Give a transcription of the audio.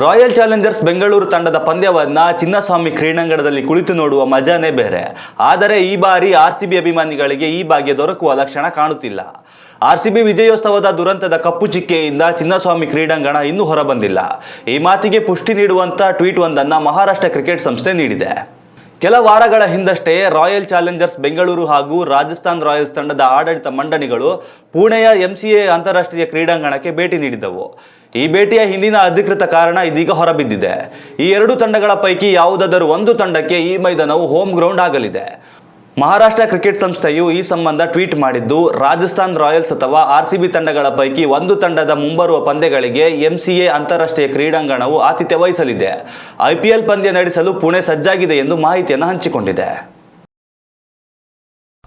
Royal Challengers Bengaluru ತಂಡದ ಪಂದ್ಯವನ್ನ ಚಿನ್ನಸ್ವಾಮಿ ಕ್ರೀಡಾಂಗಣದಲ್ಲಿ ಕುಳಿತು ನೋಡುವ ಮಜಾನೇ ಬೇರೆ. ಆದರೆ ಈ ಬಾರಿ ಆರ್ ಸಿ ಬಿ ಅಭಿಮಾನಿಗಳಿಗೆ ಈ ಭಾಗ್ಯ ದೊರಕುವ ಲಕ್ಷಣ ಕಾಣುತ್ತಿಲ್ಲ. ಆರ್ ಸಿ ಬಿ ವಿಜಯೋತ್ಸವದ ದುರಂತದ ಕಪ್ಪು ಚಿಕ್ಕೆಯಿಂದ ಚಿನ್ನಸ್ವಾಮಿ ಕ್ರೀಡಾಂಗಣ ಇನ್ನೂ ಹೊರಬಂದಿಲ್ಲ. ಈ ಮಾತಿಗೆ ಪುಷ್ಟಿ ನೀಡುವಂತ ಟ್ವೀಟ್ ಒಂದನ್ನು ಮಹಾರಾಷ್ಟ್ರ ಕ್ರಿಕೆಟ್ ಸಂಸ್ಥೆ ನೀಡಿದೆ. ಕೆಲ ವಾರಗಳ ಹಿಂದಷ್ಟೇ ರಾಯಲ್ ಚಾಲೆಂಜರ್ಸ್ ಬೆಂಗಳೂರು ಹಾಗೂ ರಾಜಸ್ಥಾನ್ ರಾಯಲ್ಸ್ ತಂಡದ ಆಡಳಿತ ಮಂಡಳಿಗಳು ಪುಣೆಯ ಎಂಸಿಎ ಅಂತಾರಾಷ್ಟ್ರೀಯ ಕ್ರೀಡಾಂಗಣಕ್ಕೆ ಭೇಟಿ ನೀಡಿದ್ದವು ಈ ಭೇಟಿಯ ಹಿಂದಿನ ಅಧಿಕೃತ ಕಾರಣ ಇದೀಗ ಹೊರಬಿದ್ದಿದೆ. ಈ ಎರಡು ತಂಡಗಳ ಪೈಕಿ ಯಾವುದಾದರೂ ಒಂದು ತಂಡಕ್ಕೆ ಈ ಮೈದಾನವು ಹೋಮ್ ಗ್ರೌಂಡ್ ಆಗಲಿದೆ. ಮಹಾರಾಷ್ಟ್ರ ಕ್ರಿಕೆಟ್ ಸಂಸ್ಥೆಯು ಈ ಸಂಬಂಧ ಟ್ವೀಟ್ ಮಾಡಿದ್ದು, ರಾಜಸ್ಥಾನ್ ರಾಯಲ್ಸ್ ಅಥವಾ ಆರ್ ಸಿ ಬಿ ತಂಡಗಳ ಪೈಕಿ ಒಂದು ತಂಡದ ಮುಂಬರುವ ಪಂದ್ಯಗಳಿಗೆ ಎಂಸಿಎ ಅಂತಾರಾಷ್ಟ್ರೀಯ ಕ್ರೀಡಾಂಗಣವು ಆತಿಥ್ಯ ವಹಿಸಲಿದೆ. ಐಪಿಎಲ್ ಪಂದ್ಯ ನಡೆಸಲು ಪುಣೆ ಸಜ್ಜಾಗಿದೆ ಎಂದು ಮಾಹಿತಿಯನ್ನು ಹಂಚಿಕೊಂಡಿದೆ.